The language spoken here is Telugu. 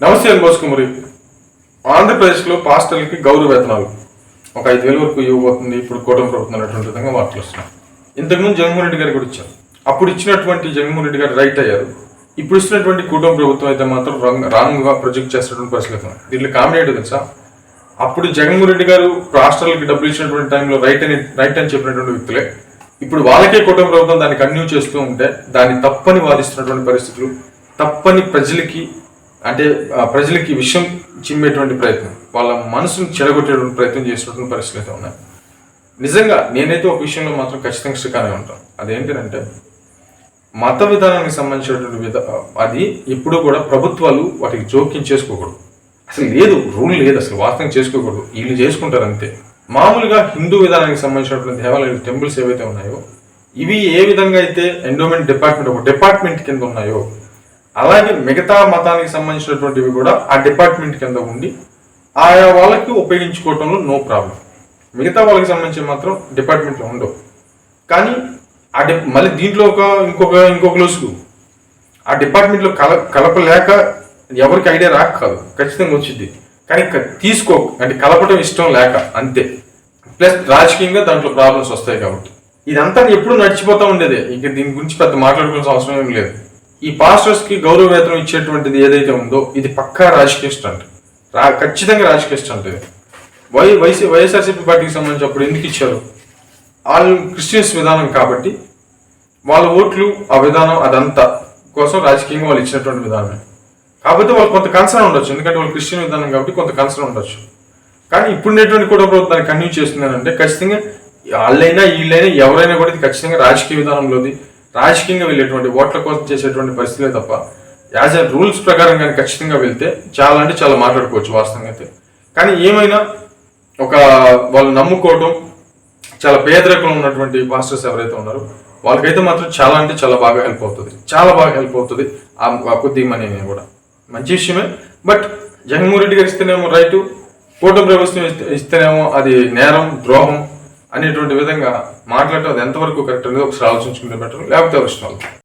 నమస్తే అని బోసుకుమరి ఆంధ్రప్రదేశ్లో పాస్టర్లకి గౌరవ వేతనాలు ఒక ఐదు వేల వరకు ఇవ్వబోతుంది ఇప్పుడు కూటమి ప్రభుత్వం అనేటువంటి విధంగా వార్తలు వస్తున్నాయి. ఇంతకుముందు జగన్మోహన్ రెడ్డి గారు కూడా ఇచ్చారు. అప్పుడు ఇచ్చినటువంటి జగన్మోహన్ రెడ్డి గారు రైట్ అయ్యారు. ఇప్పుడు ఇస్తున్నటువంటి కూటమి ప్రభుత్వం అయితే మాత్రం రంగ్ రాంగ్గా ప్రొజెక్ట్ చేస్తున్నటువంటి పరిస్థితి దీంట్లో కామెడీ ఏంటో తెలుసా? అప్పుడు జగన్మోహన్ రెడ్డి గారు రాష్ట్రాలకి డబ్బులు ఇచ్చినటువంటి టైంలో రైట్ అని రైట్ అని చెప్పినటువంటి వ్యక్తులే. ఇప్పుడు వాళ్ళకే కుటుంబ ప్రభుత్వం దాన్ని కంటిన్యూ చేస్తూ ఉంటే దాన్ని తప్పని వాదిస్తున్నటువంటి పరిస్థితులు తప్పని ప్రజలకి అంటే ప్రజలకి విషయం చిమ్మేటువంటి ప్రయత్నం వాళ్ళ మనసును చెడగొట్టేటువంటి ప్రయత్నం చేసినటువంటి పరిస్థితులు అయితే ఉన్నాయి. నిజంగా నేనైతే ఒక విషయంలో మాత్రం ఖచ్చితంగా స్ట్రిక్గానే ఉంటాను. అదేంటంటే మత విధానానికి సంబంధించినటువంటి విధ అది ఎప్పుడూ కూడా ప్రభుత్వాలు వాటికి జోక్యం చేసుకోకూడదు. అసలు లేదు రూల్ లేదు అసలు వాస్తవం చేసుకోకూడదు. వీళ్ళు చేసుకుంటారు అంతే. మామూలుగా హిందూ విధానానికి సంబంధించినటువంటి దేవాలయాలు టెంపుల్స్ ఏవైతే ఉన్నాయో ఇవి ఏ విధంగా అయితే ఎండోమెంట్ డిపార్ట్మెంట్ ఒక డిపార్ట్మెంట్ కింద ఉన్నాయో అలాగే మిగతా మతానికి సంబంధించినటువంటివి కూడా ఆ డిపార్ట్మెంట్ కింద ఉండి ఆయా వాళ్ళకి ఉపయోగించుకోవటంలో నో ప్రాబ్లం. మిగతా వాళ్ళకి సంబంధించి మాత్రం డిపార్ట్మెంట్లో ఉండవు. కానీ ఆ డి మళ్ళీ దీంట్లో ఒక ఇంకొక ఇంకొక లొసుగు. ఆ డిపార్ట్మెంట్లో కల కలపలేక ఎవరికి ఐడియా రాక కాదు. ఖచ్చితంగా వచ్చింది కానీ తీసుకో అంటే కలపటం ఇష్టం లేక అంతే. ప్లస్ రాజకీయంగా దాంట్లో ప్రాబ్లమ్స్ వస్తాయి కాబట్టి. ఇదంతా ఎప్పుడు నడిచిపోతూ ఉండేదే. ఇంకా దీని గురించి పెద్ద మాట్లాడుకోవాల్సిన అవసరం ఏం లేదు. ఈ పాస్టర్స్కి గౌరవ వేతనం ఇచ్చేటువంటిది ఏదైతే ఉందో ఇది పక్కా రాజకీయ స్టంట్. రా ఖచ్చితంగా రాజకీయ స్టంట్ ఇది. వై వైసీ వైఎస్ఆర్సీపీ పార్టీకి సంబంధించి అప్పుడు ఎందుకు ఇచ్చారు? వాళ్ళు క్రిస్టియన్స్ విధానం కాబట్టి వాళ్ళ ఓట్లు ఆ విధానం అదంతా కోసం రాజకీయంగా వాళ్ళు ఇచ్చినటువంటి విధానమే. కాకపోతే వాళ్ళు కొంత కన్సర్న్ ఉండొచ్చు ఎందుకంటే వాళ్ళు క్రిస్టియన్ విధానం కాబట్టి కొంత కన్సర్న్ ఉండొచ్చు. కానీ ఇప్పుడున్నటువంటి కూడా ప్రభుత్వాన్ని కంటిన్యూ చేస్తున్నారంటే ఖచ్చితంగా వాళ్ళైనా వీళ్ళైనా ఎవరైనా కూడా ఇది ఖచ్చితంగా రాజకీయ విధానంలోది రాజకీయంగా వెళ్ళేటువంటి ఓట్ల కోసం చేసేటువంటి పరిస్థితులే తప్ప యాజ్ అ రూల్స్ ప్రకారం కానీ ఖచ్చితంగా వెళ్తే చాలా అంటే చాలా మాట్లాడుకోవచ్చు వాస్తవంగా అయితే. కానీ ఏమైనా ఒక వాళ్ళు నమ్ముకోవటం చాలా పేదరికంలో ఉన్నటువంటి పాస్టర్స్ ఎవరైతే ఉన్నారో వాళ్ళకైతే మాత్రం చాలా అంటే చాలా బాగా హెల్ప్ అవుతుంది. చాలా బాగా హెల్ప్ అవుతుంది ఆ ఆ కొద్ది మనీ కూడా. మంచి విషయమే. బట్ జగన్మోహన్ రెడ్డి గారు ఇస్తేనేమో రైటు కూటమి ప్రభుత్వం ఇస్తేనేమో అది నేరం ద్రోహం. అనేటువంటి విధంగా మాట్లాడటం అది ఎంతవరకు కరెక్ట్ అనేది ఒకసారి ఆలోచించుకుంటే బెటర్ లేకపోతే అవసరం